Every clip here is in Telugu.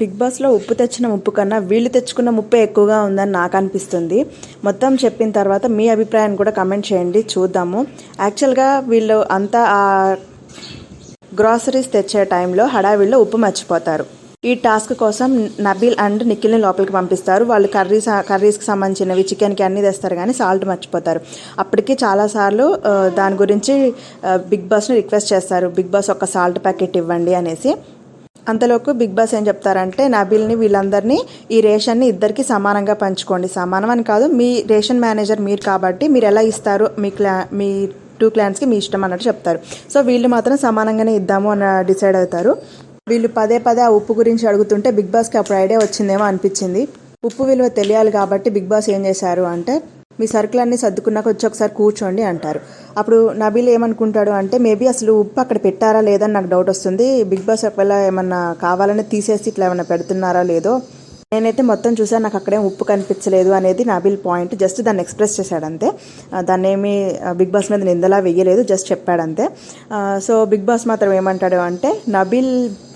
బిగ్ బాస్లో ఉప్పు తెచ్చిన ఉప్పు కన్నా వీళ్ళు తెచ్చుకున్న ముప్పే ఎక్కువగా ఉందని నాకు అనిపిస్తుంది మొత్తం చెప్పిన తర్వాత మీ అభిప్రాయాన్ని కూడా కమెంట్ చేయండి చూద్దాము. యాక్చువల్గా వీళ్ళు అంతా ఆ గ్రాసరీస్ తెచ్చే టైంలో హడావిడిలో ఉప్పు మర్చిపోతారు. ఈ టాస్క్ కోసం నబీల్ అండ్ నిఖిల్ని లోపలికి పంపిస్తారు. వాళ్ళు కర్రీస్ కర్రీస్కి సంబంధించినవి చికెన్కి అన్నీ తెస్తారు కానీ సాల్ట్ మర్చిపోతారు. అప్పటికి చాలాసార్లు దాని గురించి బిగ్ బాస్ని రిక్వెస్ట్ చేస్తారు. బిగ్ బాస్ ఒక సాల్ట్ ప్యాకెట్ ఇవ్వండి అనేసి. అంతలోపు బిగ్ బాస్ ఏం చెప్తారంటే నబిల్ని వీళ్ళందరినీ ఈ రేషన్ని ఇద్దరికి సమానంగా పంచుకోండి. సమానం అని కాదు మీ రేషన్ మేనేజర్ మీరు కాబట్టి మీరు ఎలా ఇస్తారు? మీ క్లా మీ టూ క్లాన్స్కి మీ ఇష్టం అన్నట్టు చెప్తారు. సో వీళ్ళు మాత్రం సమానంగానే ఇద్దాము అని డిసైడ్ అవుతారు. వీళ్ళు పదే పదే ఆ ఉప్పు గురించి అడుగుతుంటే బిగ్ బాస్కి అప్పుడు ఐడియా వచ్చిందేమో అనిపించింది. ఉప్పు విలువ తెలియాలి కాబట్టి బిగ్ బాస్ ఏం చేశారు అంటే మీ సరుకులన్నీ సర్దుకున్నాక వచ్చి ఒకసారి కూర్చోండి అంటారు. అప్పుడు నబీల్ ఏమనుకుంటాడు అంటే మేబీ అసలు ఉప్పు అక్కడ పెట్టారా లేదని నాకు డౌట్ వస్తుంది. బిగ్ బాస్ ఒకవేళ ఏమన్నా కావాలని తీసేసి ఇట్లా ఏమైనా పెడుతున్నారా లేదో నేనైతే మొత్తం చూసాను నాకు అక్కడేం ఉప్పు కనిపించలేదు అనేది నబీల్ పాయింట్. జస్ట్ దాన్ని ఎక్స్ప్రెస్ చేశాడంతే. దాన్ని ఏమి బిగ్ బాస్ మీద నిందలా వెయ్యలేదు జస్ట్ చెప్పాడంతే. సో బిగ్ బాస్ మాత్రం ఏమంటాడు అంటే నబీల్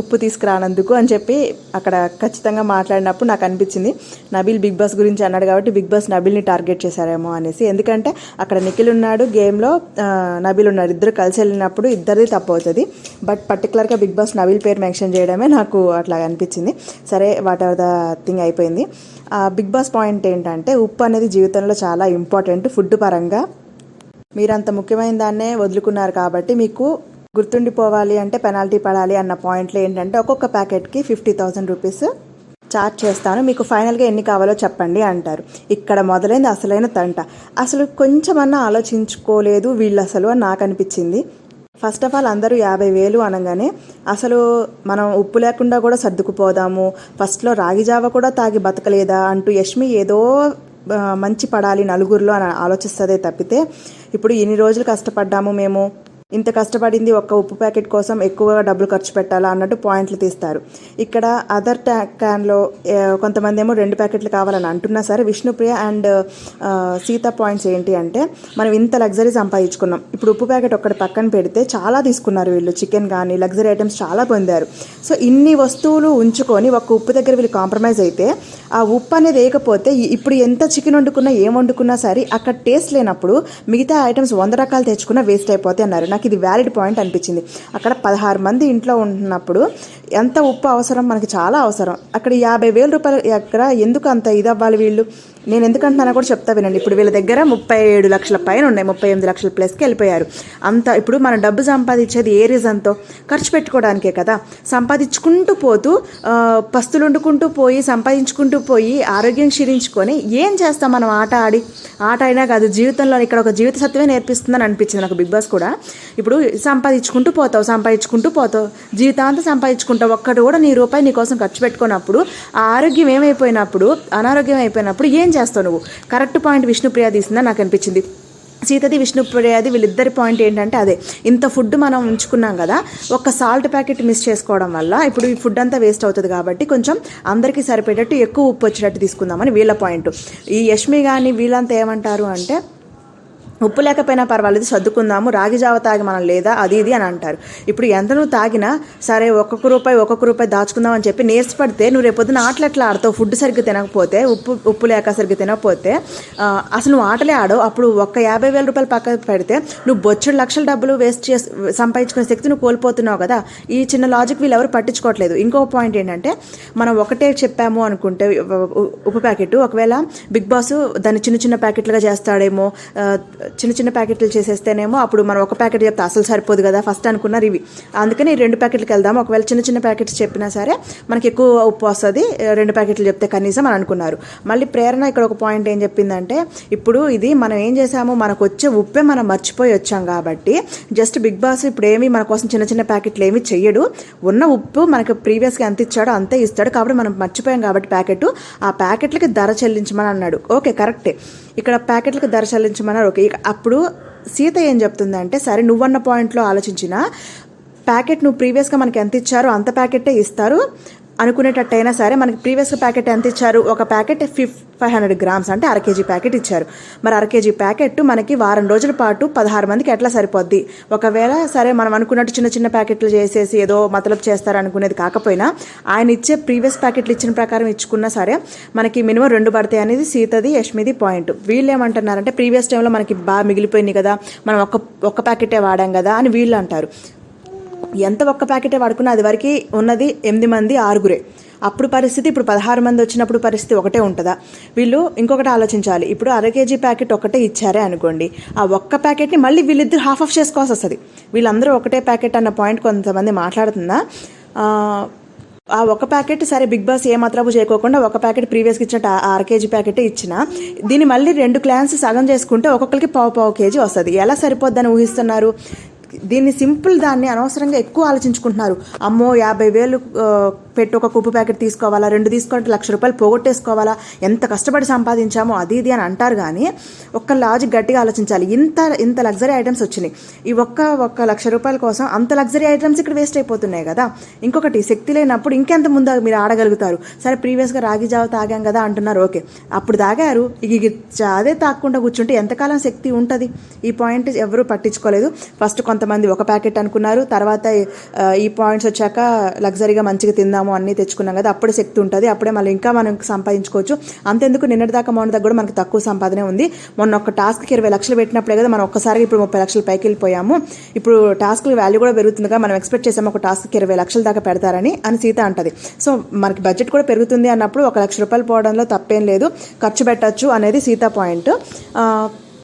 ఉప్పు తీసుకురానందుకు అని చెప్పి అక్కడ ఖచ్చితంగా మాట్లాడినప్పుడు నాకు అనిపించింది నబీల్ బిగ్ బాస్ గురించి అన్నాడు కాబట్టి బిగ్ బాస్ నబీల్ని టార్గెట్ చేశారేమో అనేసి. ఎందుకంటే అక్కడ నిఖిల్ ఉన్నాడు గేమ్లో నబీల్ ఉన్నారు. ఇద్దరు కలిసి వెళ్ళినప్పుడు ఇద్దరిది తప్పు అవుతుంది. బట్ పర్టికులర్గా బిగ్ బాస్ నబీల్ పేరు మెన్షన్ చేయడమే నాకు అట్లా అనిపించింది. సరే వాట్ ఆర్ ద థింగ్ అయిపోయింది. ఆ బిగ్ బాస్ పాయింట్ ఏంటంటే ఉప్పు అనేది జీవితంలో చాలా ఇంపార్టెంట్ ఫుడ్ పరంగా. మీరంత ముఖ్యమైన దాన్నే వదులుకున్నారు కాబట్టి మీకు గుర్తుండిపోవాలి అంటే పెనాల్టీ పడాలి అన్న పాయింట్లు ఏంటంటే ఒక్కొక్క ప్యాకెట్కి ఫిఫ్టీ థౌసండ్ రూపీస్ చార్జ్ చేస్తాను. మీకు ఫైనల్గా ఎన్ని కావాలో చెప్పండి అంటారు. ఇక్కడ మొదలైంది అసలైన తంట. అసలు కొంచెమన్నా ఆలోచించుకోలేదు వీళ్ళు అసలు అని నాకు అనిపించింది. ఫస్ట్ ఆఫ్ ఆల్ అందరూ యాభై వేలు అనగానే అసలు మనం ఉప్పు లేకుండా కూడా సర్దుకుపోదాము. ఫస్ట్లో రాగి జావ కూడా తాగి బతకలేదా అంటూ యష్మి ఏదో మంచి పడాలి నలుగురిలో అని ఆలోచిస్తుందే తప్పితే ఇప్పుడు ఇన్ని రోజులు కష్టపడ్డాము మేము. ఇంత కష్టపడింది ఒక్క ఉప్పు ప్యాకెట్ కోసం ఎక్కువగా డబ్బులు ఖర్చు పెట్టాలా అన్నట్టు పాయింట్లు తీస్తారు. ఇక్కడ అదర్ ట్యా క్యాన్లో కొంతమంది ఏమో రెండు ప్యాకెట్లు కావాలని అంటున్నా సరే విష్ణుప్రియ అండ్ సీత పాయింట్స్ ఏంటి అంటే మనం ఇంత లగ్జరీ సంపాదించుకున్నాం. ఇప్పుడు ఉప్పు ప్యాకెట్ ఒక్కటి పక్కన పెడితే చాలా తీసుకున్నారు వీళ్ళు. చికెన్ కానీ లగ్జరీ ఐటమ్స్ చాలా పొందారు. సో ఇన్ని వస్తువులు ఉంచుకొని ఒక ఉప్పు దగ్గర వీళ్ళు కాంప్రమైజ్ అయితే ఆ ఉప్పు అనేది వేయకపోతే ఇప్పుడు ఎంత చికెన్ వండుకున్నా ఏం వండుకున్నా సరే అక్కడ టేస్ట్ లేనప్పుడు మిగతా ఐటమ్స్ వంద రకాలు తెచ్చుకున్నా వేస్ట్ అయిపోతాయి అన్నారు. నాకు ఇది వ్యాలిడ్ పాయింట్ అనిపించింది. అక్కడ పదహారు మంది ఇంట్లో ఉంటున్నప్పుడు ఎంత ఉప్పు అవసరం? మనకి చాలా అవసరం. అక్కడ యాభై వేల రూపాయలు అక్కడ ఎందుకు అంత ఇది అవ్వాలి వీళ్ళు? నేను ఎందుకంటున్నానో కూడా చెప్తా వినండి. ఇప్పుడు వీళ్ళ దగ్గర ముప్పై ఏడు లక్షల పైన ఉన్నాయి. ముప్పై ఎనిమిది లక్షల ప్లస్కి వెళ్ళిపోయారు. అంత ఇప్పుడు మనం డబ్బు సంపాదించేది ఏ రీజన్తో? ఖర్చు పెట్టుకోవడానికే కదా. సంపాదించుకుంటూ పోతూ పస్తులు వండుకుంటూ పోయి సంపాదించుకుంటూ పోయి ఆరోగ్యం క్షీణించుకొని ఏం చేస్తాం మనం ఆట ఆడి? ఆట అయినా కాదు జీవితంలో ఇక్కడ ఒక జీవిత సత్యమే నేర్పిస్తుందని అనిపించింది నాకు బిగ్ బాస్ కూడా. ఇప్పుడు సంపాదించుకుంటూ పోతావు సంపాదించుకుంటూ పోతావు జీవితాంతం సంపాదించుకుంటావు ఒక్కటి కూడా నీ రూపాయి నీ కోసం ఖర్చు పెట్టుకున్నప్పుడు ఆ ఆరోగ్యం ఏమైపోయినప్పుడు అనారోగ్యం అయిపోయినప్పుడు ఏం చేస్తావు నువ్వు? కరెక్ట్ పాయింట్ విష్ణుప్రియ తీసిందని నాకు అనిపించింది. సీతది విష్ణుప్రియాది వీళ్ళిద్దరి పాయింట్ ఏంటంటే అదే. ఇంత ఫుడ్ మనం ఉంచుకున్నాం కదా ఒక సాల్ట్ ప్యాకెట్ మిస్ చేసుకోవడం వల్ల ఇప్పుడు ఈ ఫుడ్ అంతా వేస్ట్ అవుతుంది కాబట్టి కొంచెం అందరికీ సరిపడేటట్టు ఎక్కువ ఉప్పు వచ్చేటట్టు తీసుకుందామని వీళ్ళ పాయింట్ ఈ యష్మి కానీ వీళ్ళంతా ఏమంటారు అంటే ఉప్పు లేకపోయినా పర్వాలేదు సర్దుకుందాము రాగి జావ తాగి మనం లేదా? అది ఇది అని అంటారు. ఇప్పుడు ఎంత నువ్వు తాగినా సరే ఒక్కొక్క రూపాయి ఒక్కొక్క రూపాయి దాచుకుందాం అని చెప్పి నేర్చిపడితే నువ్వు రేపొద్దున ఆటలు ఎట్లా ఆడతావు? ఫుడ్ సరిగ్గా తినకపోతే ఉప్పు ఉప్పు లేక సరిగ్గా తినకపోతే అసలు నువ్వు ఆటలే ఆడవు. అప్పుడు ఒక్క యాభై వేల రూపాయలు పక్క పెడితే నువ్వు బొచ్చుడు లక్షల డబ్బులు వేస్ట్ చేసి సంపాదించుకునే శక్తి నువ్వు కోల్పోతున్నావు కదా? ఈ చిన్న లాజిక్ వీళ్ళు ఎవరు పట్టించుకోవట్లేదు. ఇంకో పాయింట్ ఏంటంటే మనం ఒకటే చెప్పాము అనుకుంటే ఉప్పు ప్యాకెట్ ఒకవేళ బిగ్ బాస్ దాన్ని చిన్న చిన్న ప్యాకెట్లుగా చేస్తాడేమో చిన్న చిన్న ప్యాకెట్లు చేసేస్తేనేమో అప్పుడు మనం ఒక ప్యాకెట్ చెప్తే అసలు సరిపోదు కదా ఫస్ట్ అనుకున్నారు ఇవి అందుకని రెండు ప్యాకెట్లకి వెళ్దాము ఒకవేళ చిన్న చిన్న ప్యాకెట్స్ చెప్పినా సరే మనకి ఎక్కువ ఉప్పు వస్తుంది. రెండు ప్యాకెట్లు చెప్తే కనీసం అని అనుకున్నారు. మళ్ళీ ప్రేరణ ఇక్కడ ఒక పాయింట్ ఏం చెప్పిందంటే ఇప్పుడు ఇది మనం ఏం చేసాము మనకు వచ్చే ఉప్పే మనం మర్చిపోయి వచ్చాం కాబట్టి జస్ట్ బిగ్ బాస్ ఇప్పుడు ఏమి మన కోసం చిన్న చిన్న ప్యాకెట్లు ఏమి చెయ్యడు. ఉన్న ఉప్పు మనకు ప్రీవియస్గా ఎంత ఇచ్చాడో అంతే ఇస్తాడు. కాబట్టి మనం మర్చిపోయాం కాబట్టి ప్యాకెట్. ఆ ప్యాకెట్లకి ధర చెల్లించమని అన్నాడు. ఓకే కరెక్టే ఇక్కడ ప్యాకెట్లకు ధర చెల్లించమన్నారు. ఓకే అప్పుడు సీత ఏం చెప్తుందంటే సరే నువ్వన్న పాయింట్లో ఆలోచించిన ప్యాకెట్ నువ్వు ప్రీవియస్గా మనకి ఎంత ఇచ్చారో అంత ప్యాకెటే ఇస్తారు. అనుకునేటట్టయినా సరే మనకి ప్రీవియస్ ప్యాకెట్ ఎంత ఇచ్చారు? ఒక packet fif five hundred grams అంటే అర కేజీ ప్యాకెట్ ఇచ్చారు. మరి అర కేజీ ప్యాకెట్ మనకి వారం రోజుల పాటు పదహారు మందికి ఎట్లా సరిపోద్ది? ఒకవేళ సరే మనం అనుకున్నట్టు చిన్న చిన్న ప్యాకెట్లు చేసేసి ఏదో మతలబ్ చేస్తారు అనుకునేది కాకపోయినా ఆయన ఇచ్చే ప్రీవియస్ ప్యాకెట్లు ఇచ్చిన ప్రకారం ఇచ్చుకున్నా సరే మనకి మినిమం రెండు పడతాయి అనేది సీతది యష్మిది పాయింట్. వీళ్ళు ఏమంటున్నారంటే ప్రీవియస్ టైంలో మనకి బాగా మిగిలిపోయింది కదా మనం ఒక్క ఒక్క ప్యాకెటే వాడాం కదా అని వీళ్ళు అంటారు ఎంత ఒక్క ప్యాకెటే వాడుకున్నా అది వరకు ఉన్నది ఎనిమిది మంది ఆరుగురే. అప్పుడు పరిస్థితి ఇప్పుడు పదహారు మంది వచ్చినప్పుడు పరిస్థితి ఒకటే ఉంటుందా? వీళ్ళు ఇంకొకటి ఆలోచించాలి. ఇప్పుడు అర కేజీ ప్యాకెట్ ఒకటే ఇచ్చారే అనుకోండి. ఆ ఒక్క ప్యాకెట్ని మళ్ళీ వీళ్ళిద్దరు హాఫ్ ఆఫ్ చేసుకోవాల్సి వస్తుంది. వీళ్ళందరూ ఒకటే ప్యాకెట్ అన్న పాయింట్ కొంతమంది మాట్లాడుతుందా? ఆ, ఒక ప్యాకెట్ సరే బిగ్ బాస్ ఏ మాత్రపు చేయకోకుండా ఒక ప్యాకెట్ ప్రీవియస్కి ఇచ్చినట్టు ఆ అర కేజీ ప్యాకెటే ఇచ్చిన దీన్ని మళ్ళీ రెండు క్లాన్స్ సగం చేసుకుంటే ఒక్కొక్కరికి పావు పావు కేజీ వస్తుంది. ఎలా సరిపోద్దని ఊహిస్తున్నారు? దీన్ని సింపుల్ దాన్ని అనవసరంగా ఎక్కువ ఆలోచించుకుంటున్నారు. అమ్మో యాభై వేలు పెట్టి ఒక కుప్పు ప్యాకెట్ తీసుకోవాలా రెండు తీసుకుంటే లక్ష రూపాయలు పోగొట్టేసుకోవాలా ఎంత కష్టపడి సంపాదించామో అది ఇది అని అంటారు కానీ ఒక్క లాజిక్ గట్టిగా ఆలోచించాలి. ఇంత ఇంత లగ్జరీ ఐటమ్స్ వచ్చినాయి. ఈ ఒక్క ఒక్క లక్ష రూపాయల కోసం అంత లగ్జరీ ఐటమ్స్ ఇక్కడ వేస్ట్ అయిపోతున్నాయి కదా. ఇంకొకటి శక్తి లేనప్పుడు ఇంకెంత ముందు మీరు ఆడగలుగుతారు. సరే ప్రీవియస్గా రాగి జావ తాగాం కదా అంటున్నారు ఓకే. అప్పుడు తాగారు. ఇక అదే తాగకుండా కూర్చుంటే ఎంతకాలం శక్తి ఉంటుంది? ఈ పాయింట్ ఎవరు పట్టించుకోలేదు. ఫస్ట్ కొంత కొంతమంది ఒక ప్యాకెట్ అనుకున్నారు. తర్వాత ఈ పాయింట్స్ వచ్చాక లగ్జరీగా మంచిగా తిందాము అన్నీ తెచ్చుకున్నాం కదా అప్పుడే శక్తి ఉంటుంది. అప్పుడే మళ్ళీ ఇంకా మనం సంపాదించుకోవచ్చు. అంతెందుకు నిన్నటిదాకా మొన్న దగ్గర కూడా మనకు తక్కువ సంపాదనే ఉంది. మొన్న ఒక టాస్క్కి ఇరవై లక్షలు పెట్టినప్పుడే కదా మనం ఒక్కసారి ఇప్పుడు ముప్పై లక్షలు పైకి వెళ్ళిపోయాము. ఇప్పుడు టాస్క్ వాల్యూ కూడా పెరుగుతుందిగా మనం ఎక్స్పెక్ట్ చేసాము ఒక టాస్క్కి ఇరవై లక్షల దాకా పెడతారని అని సీత అంటది. సో మనకి బడ్జెట్ కూడా పెరుగుతుంది అన్నప్పుడు ఒక లక్ష రూపాయలు పోవడంలో తప్పేం లేదు. ఖర్చు పెట్టచ్చు అనేది సీత పాయింట్.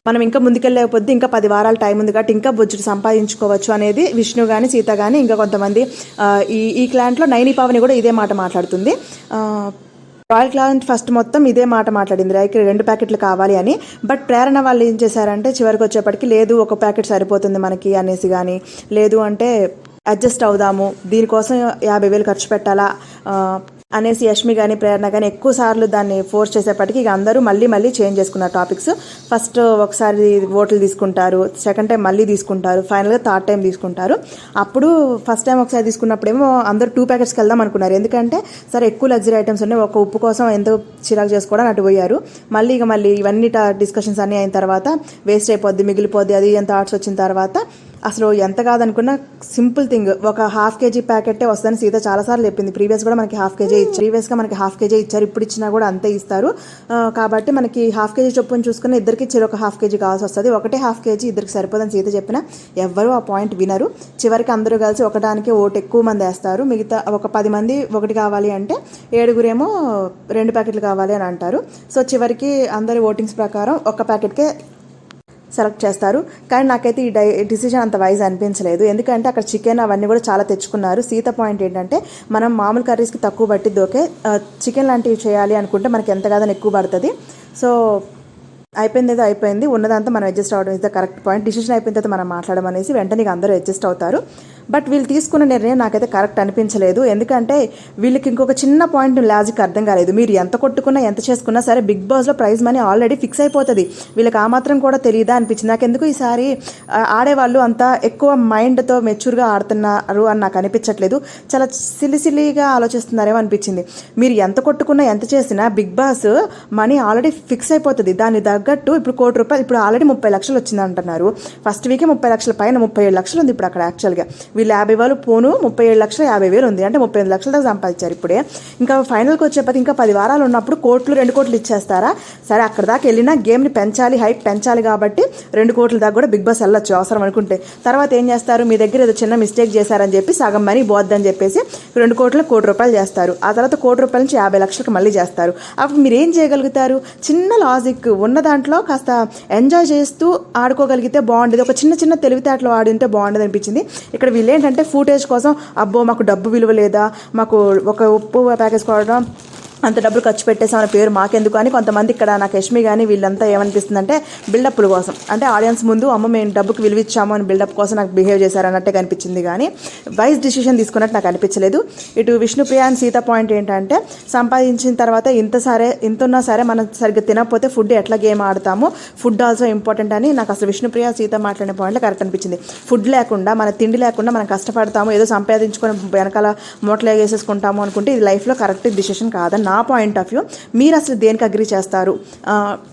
మనం ఇంకా ముందుకెళ్ళకపోతే ఇంకా పది వారాల టైం ఉంది కాబట్టి ఇంకా బొజ్జుడు సంపాదించుకోవచ్చు అనేది విష్ణు కానీ సీత కానీ ఇంకా కొంతమంది ఈ ఈ క్లాంట్లో నైని పావని కూడా ఇదే మాట మాట్లాడుతుంది. రాయల్ క్లాంట్ ఫస్ట్ మొత్తం ఇదే మాట మాట్లాడింది. రైకి రెండు ప్యాకెట్లు కావాలి అని. బట్ ప్రేరణ వాళ్ళు ఏం చేశారంటే చివరికి వచ్చేప్పటికి లేదు ఒక ప్యాకెట్ సరిపోతుంది మనకి అనేసి కానీ లేదు అంటే అడ్జస్ట్ అవుదాము. దీనికోసం యాభై వేలు ఖర్చు పెట్టాలా? అనేసి యష్మి కానీ ప్రేరణ కానీ ఎక్కువ సార్లు దాన్ని ఫోర్స్ చేసేప్పటికి ఇక అందరూ మళ్ళీ మళ్ళీ చేంజ్ చేసుకున్నారు టాపిక్స్ ఫస్ట్ ఒకసారి ఓట్లు తీసుకుంటారు సెకండ్ టైం మళ్ళీ తీసుకుంటారు ఫైనల్గా థర్డ్ టైం తీసుకుంటారు. అప్పుడు ఫస్ట్ టైం ఒకసారి తీసుకున్నప్పుడేమో అందరూ టూ ప్యాకెట్స్కి వెళ్దాం అనుకున్నారు. ఎందుకంటే సరే ఎక్కువ లగ్జరీ ఐటమ్స్ ఉన్నాయి ఒక ఉప్పు కోసం ఎంతో చిరాకు చేసుకోవడం అటు పోయారు. మళ్ళీ ఇక మళ్ళీ ఇవన్నీ డిస్కషన్స్ అన్నీ అయిన తర్వాత వేస్ట్ అయిపోద్ది మిగిలిపోద్ది అది ఎంత థాట్స్ వచ్చిన తర్వాత అసలు ఎంత కాదనుకున్నా సింపుల్ థింగ్. ఒక హాఫ్ కేజీ ప్యాకెటే వస్తుందని సీత చాలాసార్లు చెప్పింది. ప్రీవియస్ కూడా మనకి హాఫ్ కేజీ ఇచ్చారు. ప్రీవియస్గా మనకి హాఫ్ కేజీ ఇచ్చారు. ఇప్పుడు ఇచ్చినా కూడా అంతే ఇస్తారు. కాబట్టి మనకి హాఫ్ కేజీ చొప్పున చూసుకుని ఇద్దరికి ఇచ్చారు. ఒక హాఫ్ కేజీ కావాల్సి వస్తుంది. ఒకటే హాఫ్ కేజీ ఇద్దరికి సరిపోదని సీత చెప్పిన ఎవ్వరూ ఆ పాయింట్ వినరు. చివరికి అందరూ కలిసి ఒకటానికి ఓటు ఎక్కువ మంది వేస్తారు. మిగతా ఒక పది మంది ఒకటి కావాలి అంటే ఏడుగురేమో రెండు ప్యాకెట్లు కావాలి అని అంటారు. సో చివరికి అందరి ఓటింగ్స్ ప్రకారం ఒక ప్యాకెట్కే సెలెక్ట్ చేస్తారు. కానీ నాకైతే ఈ డై డిసిజన్ అంత వైజ్ అనిపించలేదు. ఎందుకంటే అక్కడ చికెన్ అవన్నీ కూడా చాలా తెచ్చుకున్నారు. సీత పాయింట్ ఏంటంటే మనం మామూలు కర్రీస్కి తక్కువ పట్టిద్ది దోకే చికెన్ లాంటివి చేయాలి అనుకుంటే మనకి ఎంత కాదని ఎక్కువ పడుతుంది. సో అయిపోయింది ఏదో అయిపోయింది. ఉన్నదంతా మనం అడ్జస్ట్ అవ్వడం is the correct point decision అయిపోయిన తర్వాత మనం మాట్లాడడం అనేసి వెంటనే అందరూ అడ్జస్ట్ అవుతారు. బట్ వీళ్ళు తీసుకున్న నిర్ణయం నాకైతే కరెక్ట్ అనిపించలేదు. ఎందుకంటే వీళ్ళకి ఇంకొక చిన్న పాయింట్ లాజిక్ అర్థం కాలేదు. మీరు ఎంత కొట్టుకున్నా ఎంత చేసుకున్నా సరే బిగ్ బాస్లో ప్రైజ్ మనీ ఆల్రెడీ ఫిక్స్ అయిపోతుంది. వీళ్ళకి ఆ మాత్రం కూడా తెలియదా అనిపించింది. నాకు ఎందుకు ఈసారి ఆడేవాళ్ళు అంత ఎక్కువ మైండ్తో మెచ్యూర్గా ఆడుతున్నారు అని నాకు అనిపించట్లేదు. చాలా సిల్లి ఆలోచిస్తున్నారేమో అనిపించింది. మీరు ఎంత కొట్టుకున్నా ఎంత చేసినా big boss money already fix అయిపోతుంది. దాని తగ్గట్టు ఇప్పుడు కోటి రూపాయలు ఇప్పుడు ఆల్రెడీ ముప్పై లక్షలు వచ్చింది అంటున్నారు ఫస్ట్ వీకే ముప్పై లక్షల పైన ముప్పై ఏడు లక్షలు ఉంది ఇప్పుడు అక్కడ యాక్చువల్గా వీళ్ళు యాభై వేలు పోను ముప్పై ఏడు లక్షలు యాభై వేలు ఉంది. అంటే ముప్పై ఎనిమిది లక్షల దాకా సంపాదించారు ఇప్పుడే. ఇంకా ఫైనల్కి వచ్చేప్పటికి ఇంకా పది వారాలు ఉన్నప్పుడు కోట్లు రెండు కోట్లు ఇచ్చేస్తారా? సరే అక్కడ దాకా వెళ్ళినా గేమ్ని పెంచాలి హైప్ పెంచాలి కాబట్టి రెండు కోట్ల దాకా కూడా బిగ్ బాస్ వెళ్ళొచ్చు అవసరం అనుకుంటే. తర్వాత ఏం చేస్తారు? మీ దగ్గర ఏదో చిన్న మిస్టేక్ చేశారని చెప్పి సగం మనీ పోద్దని చెప్పేసి రెండు కోట్ల కోటి రూపాయలు చేస్తారు. ఆ తర్వాత కోటి రూపాయల నుంచి యాభై లక్షలకు మళ్ళీ చేస్తారు. అప్పుడు మీరు ఏం చేయగలుగుతారు? చిన్న లాజిక్ ఉన్న దాంట్లో కాస్త ఎంజాయ్ చేస్తూ ఆడుకోగలిగితే బాగుండేది. ఒక చిన్న చిన్న తెలివితేటలు ఉంటే బాగుండేది అనిపించింది. ఇక్కడ వీళ్ళు ఏంటంటే ఫూటేజ్ కోసం అబ్బో మాకు డబ్బు విలువ లేదా మాకు ఒక ఉప్పు ప్యాకేజ్ కొనడం అంత డబ్బులు ఖర్చు పెట్టేసామన్న పేరు మాకెందుకు అని కొంతమంది ఇక్కడ నాకు యష్మి కానీ వీళ్ళంతా ఏమనిపిస్తుందంటే బిల్డప్ల కోసం. అంటే ఆడియన్స్ ముందు అమ్మ మేము డబ్బుకి విలువ ఇచ్చాము అని బిల్డప్ కోసం నాకు బిహేవ్ చేశారన్నట్టే కనిపించింది కానీ వైస్ డిసిషన్ తీసుకున్నట్టు నాకు అనిపించలేదు. ఇటు విష్ణుప్రియ అండ్ సీత పాయింట్ ఏంటంటే సంపాదించిన తర్వాత ఇంత సరే ఇంత ఉన్నా సరే మనం సరిగ్గా తినకపోతే ఫుడ్ ఎట్లా గేమ్ ఆడతాము? ఫుడ్ ఆల్సో ఇంపార్టెంట్ అని నాకు అసలు విష్ణుప్రియ సీత మాట్లాడిన పాయింట్లు కరెక్ట్ అనిపించింది. ఫుడ్ లేకుండా మన తిండి లేకుండా మనం కష్టపడతాము ఏదో సంపాదించుకొని వెనకాల మూటలు వేసేసుకుంటాము అనుకుంటే ఇది లైఫ్లో కరెక్ట్ డిసిషన్ కాదని నా పాయింట్ ఆఫ్ వ్యూ మీరు అసలు దేనికి అగ్రి చేస్తారు?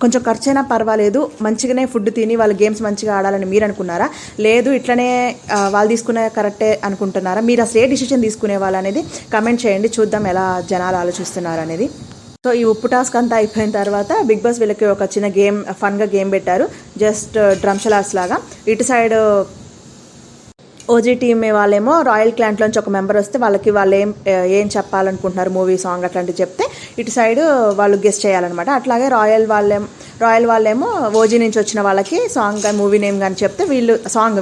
కొంచెం ఖర్చు అయినా పర్వాలేదు మంచిగానే ఫుడ్ తిని వాళ్ళ గేమ్స్ మంచిగా ఆడాలని మీరు అనుకున్నారా? లేదు ఇట్లనే వాళ్ళు తీసుకునే కరెక్టే అనుకుంటున్నారా? మీరు అసలు ఏ డిసిషన్ తీసుకునే వాళ్ళు అనేది కమెంట్ చేయండి చూద్దాం ఎలా జనాలు ఆలోచిస్తున్నారు అనేది. సో ఈ ఉప్పు టాస్క్ అంతా అయిపోయిన తర్వాత బిగ్ బాస్ వీళ్ళకి ఒక చిన్న గేమ్ ఫన్గా గేమ్ పెట్టారు. జస్ట్ డ్రమ్షలాస్ uh, లాగా. ఇటు సైడ్ ఓజీ టీమ్ వాళ్ళేమో రాయల్ క్లాంట్లోంచి ఒక మెంబర్ వస్తే వాళ్ళకి వాళ్ళు ఏం ఏం చెప్పాలనుకుంటున్నారు మూవీ సాంగ్ అట్లాంటివి చెప్తే ఇటు సైడ్ వాళ్ళు గెస్ట్ చేయాలన్నమాట. అట్లాగే రాయల్ వాళ్ళేం రాయల్ వాళ్ళేమో ఓజీ నుంచి వచ్చిన వాళ్ళకి సాంగ్ మూవీ నేమ్ కానీ చెప్తే వీళ్ళు సాంగ్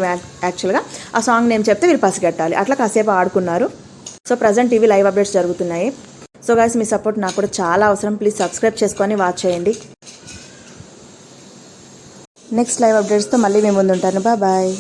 యాక్చువల్గా ఆ సాంగ్ నేమ్ చెప్తే వీళ్ళు పసిగట్టాలి. అట్లా కాసేపు ఆడుకున్నారు. సో ప్రజెంట్ ఇవి లైవ్ అప్డేట్స్ జరుగుతున్నాయి. సో గాయస్ మీ సపోర్ట్ నాకు కూడా చాలా అవసరం. ప్లీజ్ సబ్స్క్రైబ్ చేసుకొని వాచ్ చేయండి. నెక్స్ట్ లైవ్ అప్డేట్స్తో మళ్ళీ మేము ముందు ఉంటాను బాయ్